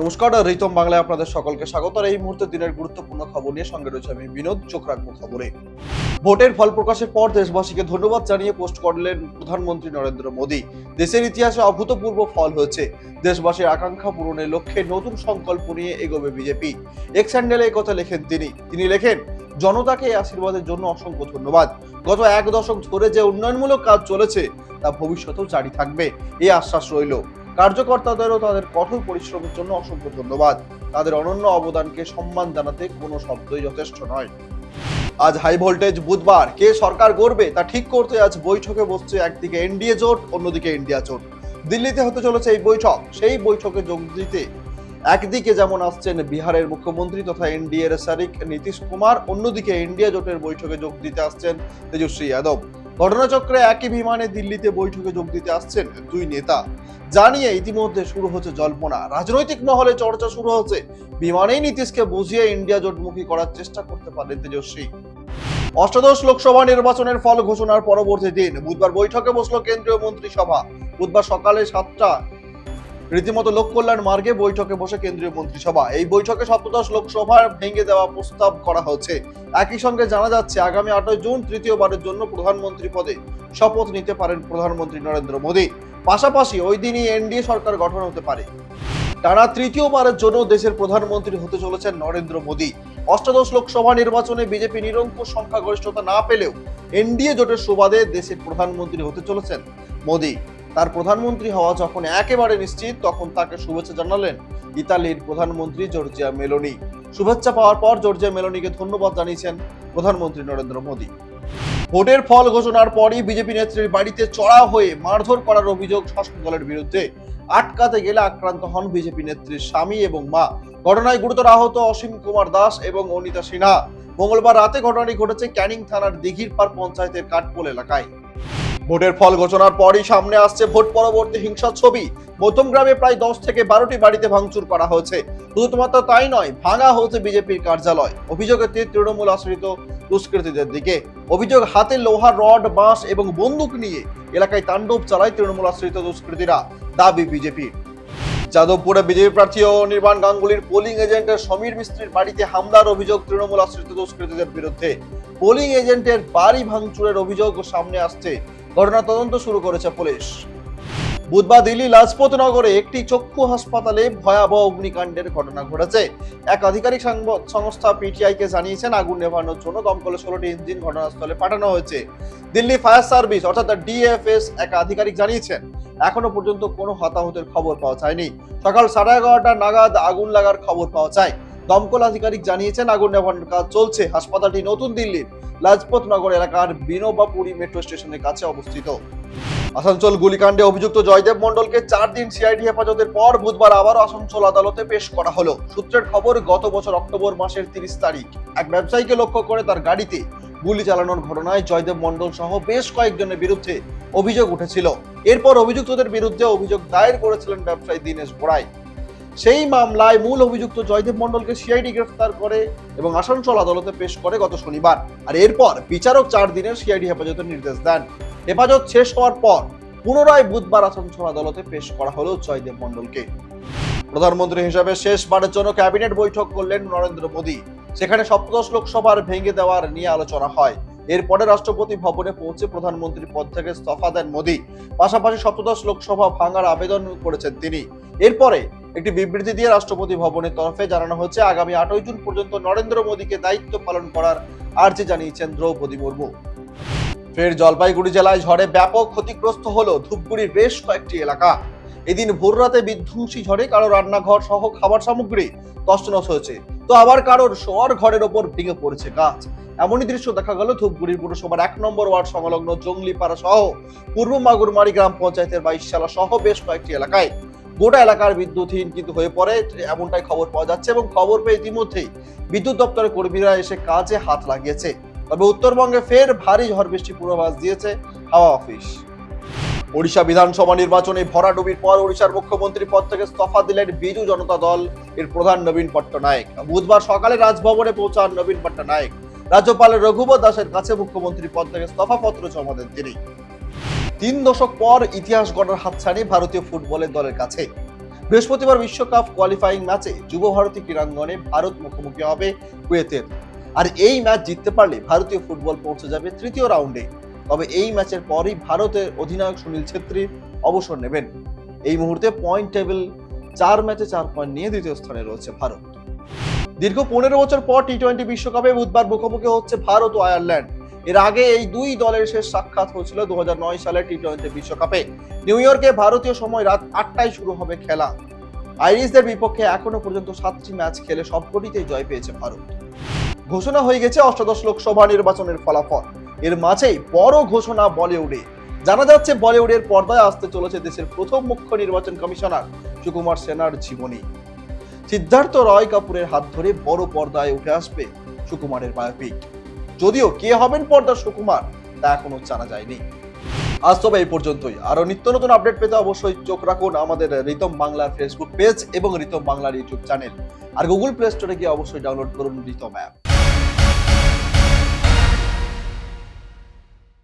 নমস্কার, রিতম বাংলায় আপনাদের সকলকে স্বাগত। আর এই মুহূর্তে দিনের গুরুত্বপূর্ণ খবর নিয়ে সঙ্গে রয়েছে আমি বিনোদ, চোখ রাখব খবরে। ভোটের ফল প্রকাশের পর দেশবাসীকে ধন্যবাদ জানিয়ে পোস্ট করলেন প্রধানমন্ত্রী নরেন্দ্র মোদী। দেশের ইতিহাসে অভূতপূর্ব ফল হয়েছে। দেশবাসীর আকাঙ্ক্ষা পূরণের লক্ষ্যে নতুন সংকল্প নিয়ে এগোবে বিজেপি। এক্স হ্যান্ডেলে কথা লেখেন তিনি। তিনি লেখেন, জনতাকে এই আশীর্বাদের জন্য অসংখ্য ধন্যবাদ। গত এক দশক ধরে যে উন্নয়নমূলক কাজ চলেছে, তা ভবিষ্যতেও জারি থাকবে। এই আশ্বাস রইল। কার্যকর্তাদেরও তাদের কঠোর পরিশ্রমের জন্য অসংখ্য ধন্যবাদ। তাদের অনন্য অবদানকে সম্মান জানাতে কোনো শব্দই যথেষ্ট নয়। আজ হাই ভোল্টেজ বুধবার। কে সরকার গড়বে তা ঠিক করতে আজ বৈঠকে বসছে একদিকে এনডিএ জোট, অন্যদিকে ইন্ডিয়া জোট। দিল্লিতে হতে চলেছে এই বৈঠক। সেই বৈঠকে যোগ দিতে একদিকে যেমন আসছেন বিহারের মুখ্যমন্ত্রী তথা এনডিএ এর শারিক নীতিশ কুমার, অন্যদিকে ইন্ডিয়া জোটের বৈঠকে যোগ দিতে আসছেন তেজস্বী যাদব। ঘটনাচক্রে একই বিমানে দিল্লিতে বৈঠকে যোগ দিতে আসছেন দুই নেতা। জানিয়ে ইতিমধ্যে শুরু হচ্ছে জল্পনা। রাজনৈতিক মহলে চর্চা শুরু হচ্ছে। বিমানেই নীতিশকে বুঝিয়ে ইন্ডিয়া জোটমুখী করার চেষ্টা করতে পারেন তেজস্বী। অষ্টাদশ লোকসভা নির্বাচনের ফল ঘোষণার পরবর্তী দিন। বুধবার বৈঠকে বসল কেন্দ্রীয় মন্ত্রিসভা। বুধবার সকালে সাতটা। রীতিমতো লোক কল্যাণ মার্গে বৈঠকে বসে কেন্দ্রীয় মন্ত্রিসভা। এই বৈঠকে সপ্তদশ লোকসভার ভেঙে দেওয়া প্রস্তাব করা হচ্ছে। একই সঙ্গে জানা যাচ্ছে, আগামী আটই জুন তৃতীয়বারের জন্য প্রধানমন্ত্রী পদে শপথ নিতে পারেন প্রধানমন্ত্রী নরেন্দ্র মোদী। পাশাপাশি ওই দিনই এনডিএ সরকার গঠন হতে পারে। টানা তৃতীয়বারের জন্য দেশের প্রধানমন্ত্রী হতে চলেছেন নরেন্দ্র মোদী। অষ্টাদশ লোকসভা নির্বাচনে বিজেপি নিরঙ্কুশ সংখ্যাগরিষ্ঠতা না পেলেও এনডিএ জোটের সুবাদে দেশের প্রধানমন্ত্রী হতে চলেছেন মোদী। তার প্রধানমন্ত্রী হওয়া যখন একেবারে নিশ্চিত, তখন তাকে শুভেচ্ছা জানালেন ইতালির প্রধানমন্ত্রী জর্জিয়া মেলোনি। শুভেচ্ছা পাওয়ার পর জর্জিয়া মেলোনিকে ধন্যবাদ জানিয়েছেন প্রধানমন্ত্রী নরেন্দ্র মোদী। ভোটের ফল ঘোষণার পরই বিজেপি নেত্রীর বাড়িতে চড়া হয়ে মারধর করার অভিযোগ শাসক দলের বিরুদ্ধে। আটকাতে গেলে আক্রান্ত হন বিজেপি নেত্রীর স্বামী এবং মা। ঘটনায় গুরুতর আহত অসীম কুমার দাস এবং অনিতা সিনহা। মঙ্গলবার রাতে ঘটনাটি ঘটেছে ক্যানিং থানার দিঘির পার পঞ্চায়েতের কাঠপোল এলাকায়। ভোটের ফল ঘোষণার পরই সামনে আসছে ভোট পরবর্তী হিংসার ছবি। মধ্যমগ্রামে প্রায় দশ থেকে বারোটি বাড়িতে ভাঙচুর করা হয়েছে। শুধুমাত্র তাই নয়, ভাঙা হয়েছে বিজেপির কার্যালয়। অভিযোগের তীর তৃণমূল আশ্রিত দুষ্কৃতীদের দিকে। অভিযোগ, হাতে লোহার রড, বাঁশ এবং বন্দুক নিয়ে এলাকায় তাণ্ডব চালায় তৃণমূল আশ্রিত দুষ্কৃতীরা। দাবি বিজেপির। যাদবপুরে বিজেপি প্রার্থী ও নির্বাণ গাঙ্গুলির পোলিং এজেন্টের সমীর মিস্ত্রির বাড়িতে হামলার অভিযোগ তৃণমূল আশ্রিত দুষ্কৃতীদের বিরুদ্ধে। পোলিং এজেন্টের বাড়ি ভাঙচুরের অভিযোগ সামনে আসছে ঘটনা তদন্ত শুরু করেছে পুলিশ। বুধবার দিল্লি লাজপত নগরে একটি চক্ষু হাসপাতালে ভয়াবহ অগ্নিকাণ্ডের ঘটনা ঘটেছে। এক আধিকারিক সংস্থা পিটিআই কে জানিয়েছেন, আগুন নেভানোর জন্য দমকলে ষোলোটি ইঞ্জিন ঘটনাস্থলে পাঠানো হয়েছে। দিল্লি ফায়ার সার্ভিস, অর্থাৎ ডিএফএস, এক আধিকারিক জানিয়েছেন, এখনও পর্যন্ত কোনো হতাহতের খবর পাওয়া যায়নি। সকাল সাড়ে এগারোটা নাগাদ আগুন লাগার খবর পাওয়া যায়। দমকল আধিকারিক জানিয়েছেন, আগুন নেভানোর কাজ চলছে। হাসপাতালটি নতুন দিল্লির। লাজপত নগর এলাকার বিনোবাপুরি মেট্রো স্টেশনের কাছে অবস্থিত। আসানসোল গুলিকাণ্ডে অভিযুক্ত জয়দেব মণ্ডলকে চার দিন সিআইডি হেফাজতের পর বুধবার আবারও আসানসোল আদালতে পেশ করা হলো। সূত্রের খবর, গত বছর অক্টোবর মাসের তিরিশ তারিখ, এক ব্যবসায়ীকে লক্ষ্য করে তার গাড়িতে গুলি চালানোর ঘটনায় জয়দেব মণ্ডল সহ বেশ কয়েকজনের বিরুদ্ধে অভিযোগ উঠেছিল। এরপর অভিযুক্তদের বিরুদ্ধে অভিযোগ দায়ের করেছিলেন ব্যবসায়ী দীনেশ গোড়াই সেই মামলায় মূল অভিযুক্ত জয়দেব মণ্ডলকে সিআইডি গ্রেফতার করে এবং আসানসোল আদালতে পেশ করে গত শনিবার। আর এরপর বিচারক চার দিনের সিআইডি হেফাজতের নির্দেশ দেন। হেফাজত শেষ হওয়ার পর পুনরায় বুধবার আসানসোল আদালতে পেশ করা হলো জয়দেব মণ্ডলকে। প্রধানমন্ত্রী হিসাবে শেষবারের জন্য ক্যাবিনেট বৈঠক করলেন নরেন্দ্র মোদী। সেখানে সপ্তদশ লোকসভার ভেঙে দেওয়ার নিয়ে আলোচনা হয়। এরপরে রাষ্ট্রপতি ভবনে পৌঁছে প্রধানমন্ত্রীর পদ থেকে ইস্তফা দেন মোদী। পাশাপাশি সপ্তদশ লোকসভা ভাঙার আবেদন করেছেন তিনি। এরপরে একটি বিবৃতি দিয়ে রাষ্ট্রপতি ভবনের তরফে জানানো হয়েছে, আগামী আটই জুন পর্যন্ত নরেন্দ্র মোদীকে দায়িত্ব পালন করার আর্জি জানিয়েছেন দ্রৌপদী মুর্মু। ফের জলপাইগুড়ি জেলায় ঝড়ে ব্যাপক ক্ষতিগ্রস্ত হলো ধূপগুড়ির বেশ কয়েকটি এলাকা। এদিন ভোররাতে বিধ্বংসী ঝড়ে কারও রান্নাঘর সহ খাবার সামগ্রী তছনছ হয়েছে, তো আবার কারোর শোয়ার ঘরের ওপর ভেঙে পড়েছে গাছ। এমনই দৃশ্য দেখা গেল ধূপগুড়ির পুরসভার এক নম্বর ওয়ার্ড সংলগ্ন জঙ্গলিপাড়া সহ পূর্ব মাগুরমারি গ্রাম পঞ্চায়েতের বাইশশালা সহ বেশ কয়েকটি এলাকায়। গোটা এলাকার বিদ্যুৎহীন কিন্তু হয়ে পড়ে, এমনটাই খবর পাওয়া যাচ্ছে এবং খবর পেয়ে ইতিমধ্যেই বিদ্যুৎ দপ্তরের কর্মীরা এসে কাজে হাত লাগিয়েছে। তবে উত্তরবঙ্গে ফের ভারী ঝড় বৃষ্টি পূর্বাভাস দিয়েছে হাওয়া অফিস। ওড়িশা বিধানসভা নির্বাচনে ভরাডুবির পর ওড়িশার মুখ্যমন্ত্রী পদ থেকে ইস্তফা দিলেন বিজু জনতা দল, এর প্রধান নবীন পট্টনায়ক। বুধবার সকালে রাজভবনে পৌঁছান নবীন পট্টনায়ক। রাজ্যপাল রঘুবর দাসের কাছে মুখ্যমন্ত্রী পদ থেকে ইস্তফা পত্র জমা দেন তিনি। তিন দশক পর ইতিহাস গড়ার হাতছানি ভারতীয় ফুটবলের দলের কাছে। বৃহস্পতিবার বিশ্বকাপ কোয়ালিফাইং ম্যাচে যুব ভারতী ক্রীড়াঙ্গনে ভারত মুখোমুখি হবে কুয়েতের। আর এই ম্যাচ জিততে পারলে ভারতীয় ফুটবল পৌঁছে যাবে তৃতীয় রাউন্ডে তবে এই ম্যাচের পরই ভারতের অধিনায়ক সুনীল ছেত্রী অবসর নেবেন। এই মুহূর্তে পয়েন্ট টেবিল চার ম্যাচে চার পয়েন্ট নিয়ে দ্বিতীয় স্থানে রয়েছে ভারত। দীর্ঘ পনেরো বছর পর টি টোয়েন্টি বিশ্বকাপে বুধবার মুখোমুখি হচ্ছে ভারত ও আয়ারল্যান্ড। এর আগে এই দুই দলের শেষ সাক্ষাৎ হয়েছিল দু সালের টি টোয়েন্টি বিশ্বকাপে। নিউ ইয়র্কে ভারতীয় সময় রাত আটটায় শুরু হবে খেলা। আইরিশদের বিপক্ষে এখনও পর্যন্ত সাতটি ম্যাচ খেলে সবকটিতেই জয় পেয়েছে ভারত। ঘোষণা হয়ে গেছে অষ্টাদশ লোকসভা নির্বাচনের ফলাফল। এর মাঝেই বড় ঘোষণা বলিউডে। জানা যাচ্ছে, বলিউডের পর্দায় আসতে চলেছে দেশের প্রথম মুখ্য নির্বাচন কমিশনার সুকুমার সেনার জীবনী। সিদ্ধার্থ রয় কাপুরের হাত ধরে বড় পর্দায় উঠে আসবে সুকুমারের বায়োপিক। যদিও কে হবেন পর্দার সুকুমার, তা এখনও জানা যায়নি। আজ তবে এই পর্যন্তই। আরও নিত্য নতুন আপডেট পেতে অবশ্যই চোখ রাখুন আমাদের রিতম বাংলার ফেসবুক পেজ এবং রিতম বাংলার ইউটিউব চ্যানেল। আর গুগল প্লে স্টোরে গিয়ে অবশ্যই ডাউনলোড করুন রিতম অ্যাপ।